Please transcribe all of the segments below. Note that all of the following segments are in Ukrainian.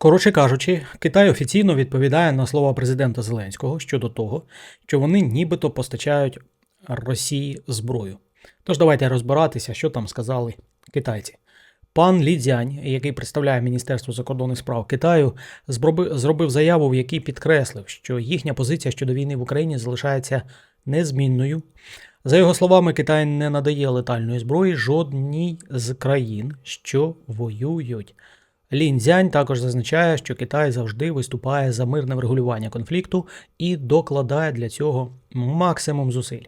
Коротше кажучи, Китай офіційно відповідає на слова президента Зеленського щодо того, що вони нібито постачають Росії зброю. Тож давайте розбиратися, що там сказали китайці. Пан Лі Цзянь, який представляє Міністерство закордонних справ Китаю, зробив заяву, в якій підкреслив, що їхня позиція щодо війни в Україні залишається незмінною. За його словами, Китай не надає летальної зброї жодній з країн, що воюють. Лін Цзянь також зазначає, що Китай завжди виступає за мирне врегулювання конфлікту і докладає для цього максимум зусиль.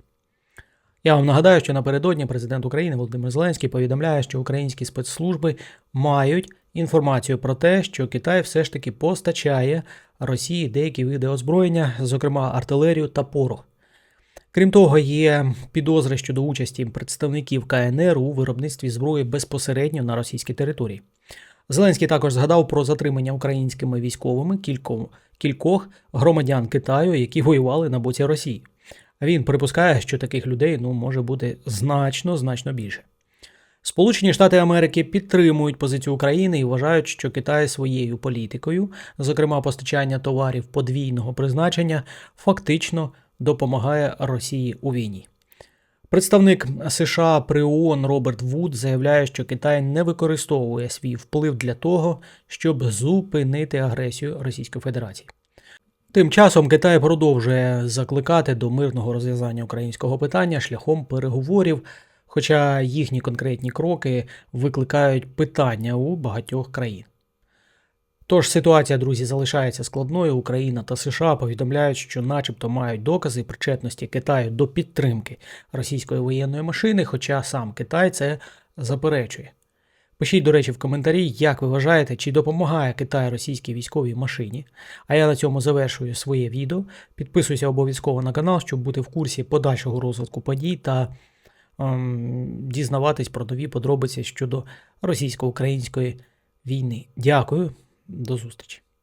Я вам нагадаю, що напередодні президент України Володимир Зеленський повідомляє, що українські спецслужби мають інформацію про те, що Китай все ж таки постачає Росії деякі види озброєння, зокрема артилерію та порох. Крім того, є підозри щодо участі представників КНР у виробництві зброї безпосередньо на російській території. Зеленський також згадав про затримання українськими військовими кількох, кількох громадян Китаю, які воювали на боці Росії. Він припускає, що таких людей ну, може бути значно значно більше. Сполучені Штати Америки підтримують позицію України і вважають, що Китай своєю політикою, зокрема постачання товарів подвійного призначення, фактично допомагає Росії у війні. Представник США при ООН Роберт Вуд заявляє, що Китай не використовує свій вплив для того, щоб зупинити агресію Російської Федерації. Тим часом Китай продовжує закликати до мирного розв'язання українського питання шляхом переговорів, хоча їхні конкретні кроки викликають питання у багатьох країн. Тож ситуація, друзі, залишається складною. Україна та США повідомляють, що, начебто, мають докази причетності Китаю до підтримки російської воєнної машини, хоча сам Китай це заперечує. Пишіть, до речі, в коментарі, як ви вважаєте, чи допомагає Китай російській військовій машині. А я на цьому завершую своє відео. Підписуйся обов'язково на канал, щоб бути в курсі подальшого розвитку подій та ем, дізнаватись про нові подробиці щодо російсько-української війни. Дякую, до зустрічі.